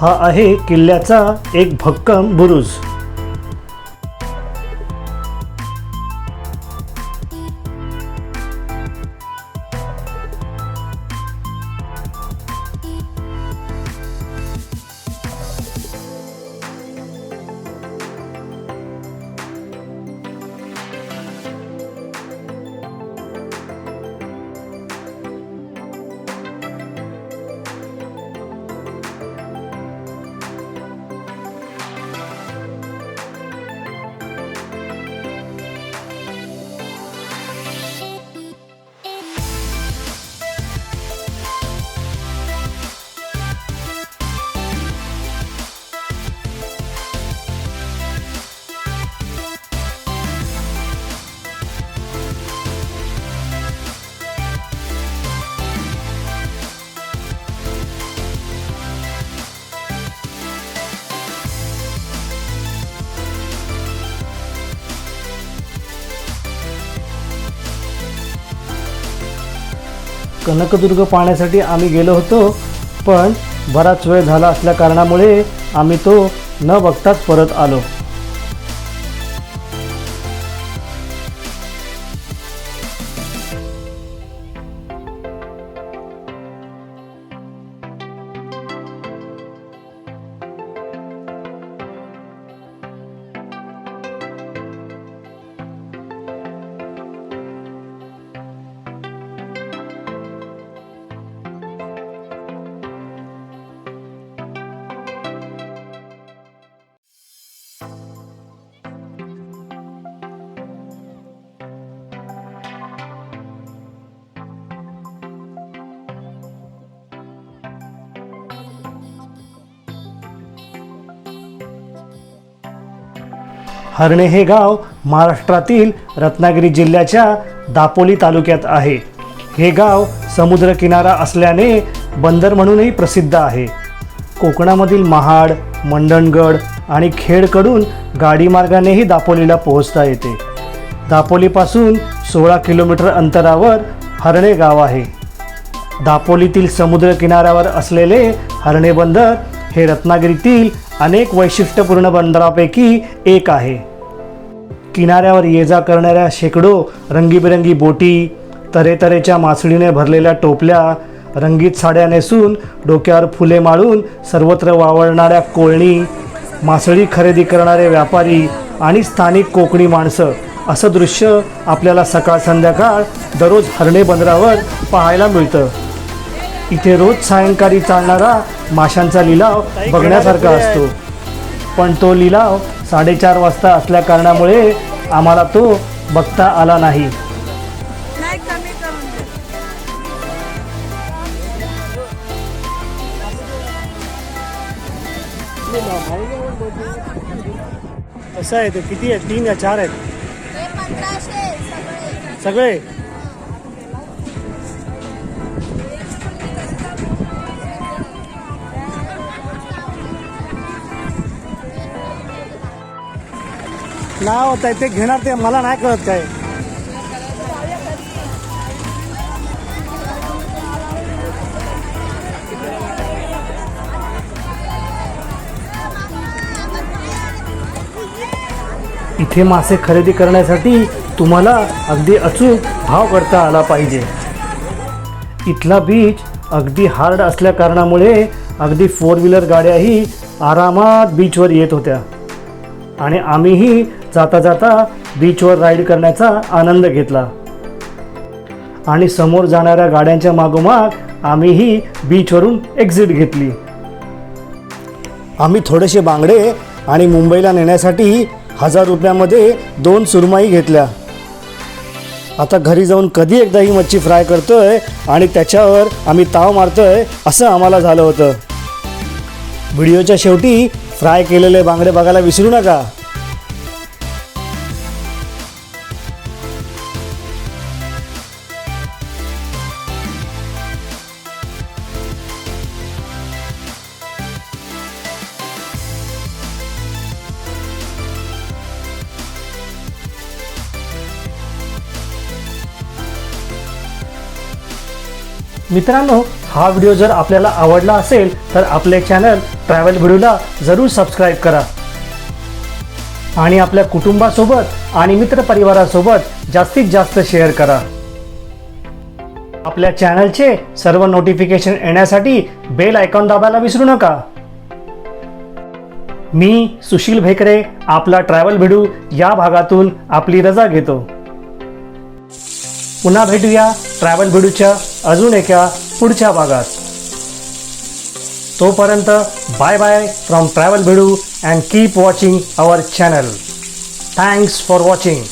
हा आहे किल्ल्याचा एक भक्कम बुरुज. कनकदुर्ग पाहण्यासाठी आम्ही गेलो होतो पण बराच वेळ झाला असल्या कारणामुळे आम्ही तो न बघताच परत आलो. हरणे हे गाव महाराष्ट्रातील रत्नागिरी जिल्ह्याच्या दापोली तालुक्यात आहे. हे गाव समुद्रकिनारा असल्याने बंदर म्हणूनही प्रसिद्ध आहे. कोकणामधील महाड मंडणगड आणि खेडकडून गाडीमार्गानेही दापोलीला पोहोचता येते. दापोलीपासून सोळा किलोमीटर अंतरावर हरणे गाव आहे. दापोलीतील समुद्रकिनाऱ्यावर असलेले हरणे बंदर हे रत्नागिरीतील अनेक वैशिष्ट्यपूर्ण बंदरापैकी एक आहे. किनाऱ्यावर ये जा करणाऱ्या शेकडो रंगीबेरंगी बोटी तऱ्हेतऱ्हेच्या मासळीने भरलेल्या टोपल्या रंगीत साड्या नेसून डोक्यावर फुले माळून सर्वत्र वावरणाऱ्या कोळणी मासळी खरेदी करणारे व्यापारी आणि स्थानिक कोकणी माणसं असं दृश्य आपल्याला सकाळ संध्याकाळ दररोज हरणे बंदरावर पाहायला मिळतं. इथे रोज सायंकाळी चालणारा माशांचा लिलाव बघण्यासारखा असतो. पण तो लिलाव साडेचार वाजता असल्या कारणामुळे आम्हाला तो बघता आला नाही. कसं आहे ते? किती आहे? तीन या चार आहेत? हे सगळे? नाव होत आहे ते घेणार ते मला नाही कळत काय. इथे मासे खरेदी करण्यासाठी तुम्हाला अगदी अचूक भाव करता आला पाहिजे. इथला बीच अगदी हार्ड असल्या कारणामुळे अगदी फोर व्हीलर गाड्याही आरामात बीचवर येत होत्या. आणि आम्हीही जाता जाता बीचवर राईड करण्याचा आनंद घेतला. आणि समोर जाणाऱ्या गाड्यांच्या मागोमाग आम्हीही बीचवरून एक्झिट घेतली. आम्ही थोडेसे बांगडे आणि मुंबईला नेण्यासाठी हजार रुपयामध्ये दोन सुरमाई घेतल्या. आता घरी जाऊन कधी एकदा ही मच्छी फ्राय करतोय आणि त्याच्यावर आम्ही ताव मारतोय असं आम्हाला झालं होतं. व्हिडिओच्या शेवटी फ्राय केलेले बांगडे बघायला विसरू नका. मित्रांनो हा व्हिडिओ जर आपल्याला आवडला असेल तर आपले चॅनल ट्रॅव्हल व्हिडिओला जरूर सबस्क्राईब करा. आणि आपल्या कुटुंबासोबत आणि मित्रपरिवारासोबत जास्तीत जास्त शेअर करा. आपल्या चॅनलचे सर्व नोटिफिकेशन येण्यासाठी बेल आयकॉन दाबायला विसरू नका. मी सुशील भेकरे आपला ट्रॅव्हल भिडू या भागातून आपली रजा घेतो. पुन्हा भेटूया ट्रॅव्हल भिडूच्या अजून एका पुढच्या भागात. तोपर्यंत bye bye from travel Bhidu and keep watching our channel. Thanks for watching.